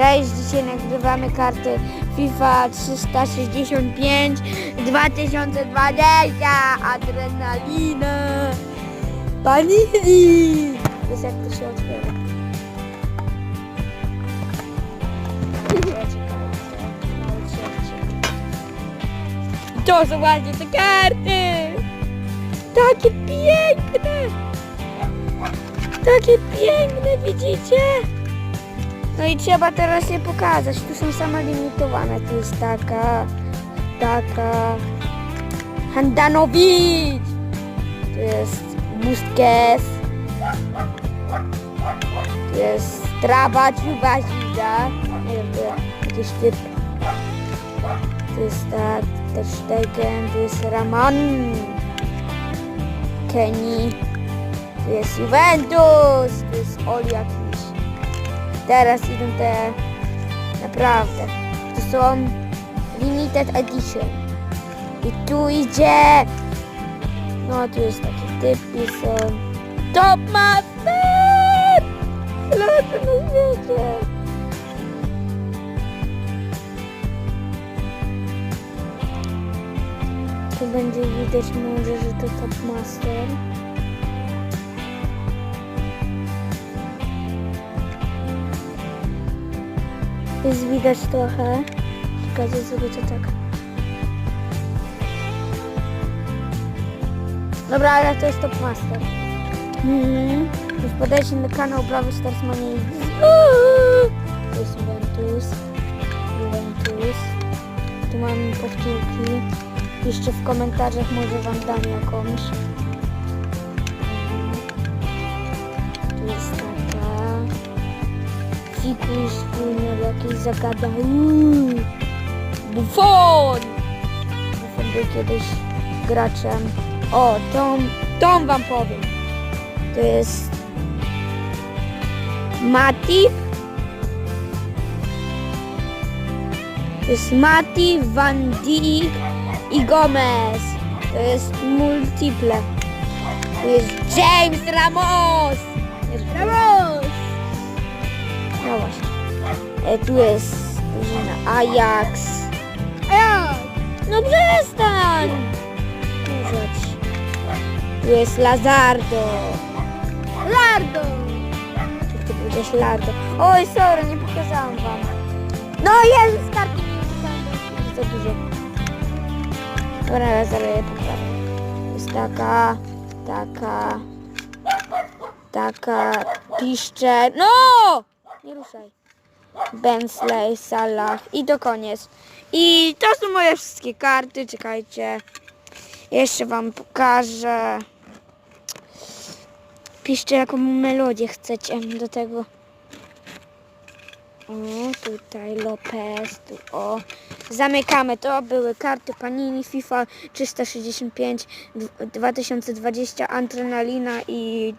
Cześć, dzisiaj nagrywamy karty FIFA 365 2020 Adrenalina Panini Jest jak to się otwiera To zobaczcie te karty! Takie piękne! Takie piękne, widzicie? No i trzeba teraz je pokazać. Tu są same limitowane. Tu jest taka, taka. Handanowicz! Tu jest Busquets. Tu jest Straba Ciubazida. Nie wiem, to jakiś typ. Tu jest tak, Ter Stegen, tu jest Raman. Kenny. Tu jest Juventus. Tu jest Oli jakiś. Teraz idą te naprawdę. To są limited edition. I tu idzie. No tu jest taki typ i są Top Master! Lepszy na świecie. Tu będzie widać może, że to Top Master. Jest widać trochę. Pokażę sobie to tak. Dobra, ale to jest Top Master. Mhm. Już podajcie na kanał Brawy Stars Mania To jest Juventus. Juventus. Tu mam powtórki. Piszcie w komentarzach, może wam dam jakąś. Tu jest taka. Fikuś wspólnie jakieś zagada. Uuu, Buffon! Buffon był kiedyś graczem. O, tą, tą wam powiem. To jest Matip. To jest Matip, Van Dijk i Gomez. To jest multiple. To jest James Ramos. Ramos! No właśnie. E, tu jest drużyna Ajax. No przestań! Kurzać. Tu jest Lazardo. Lardo! Jak ty powiedziałeś Lardo? Oj, sorry, nie pokazałam wam. No jest karty nie pokazałam, za dużo. Dobra, zaraz je pokażę. Jest taka, taka, taka, piszcze. No! Nie ruszaj. Bensley, Salah i to koniec. I to są moje wszystkie karty. Czekajcie. Jeszcze wam pokażę. Piszcie jaką melodię chcecie do tego. O, tutaj Lopez, tu o. Zamykamy. To były karty Panini FIFA 365 dw- 2020 Adrenalina i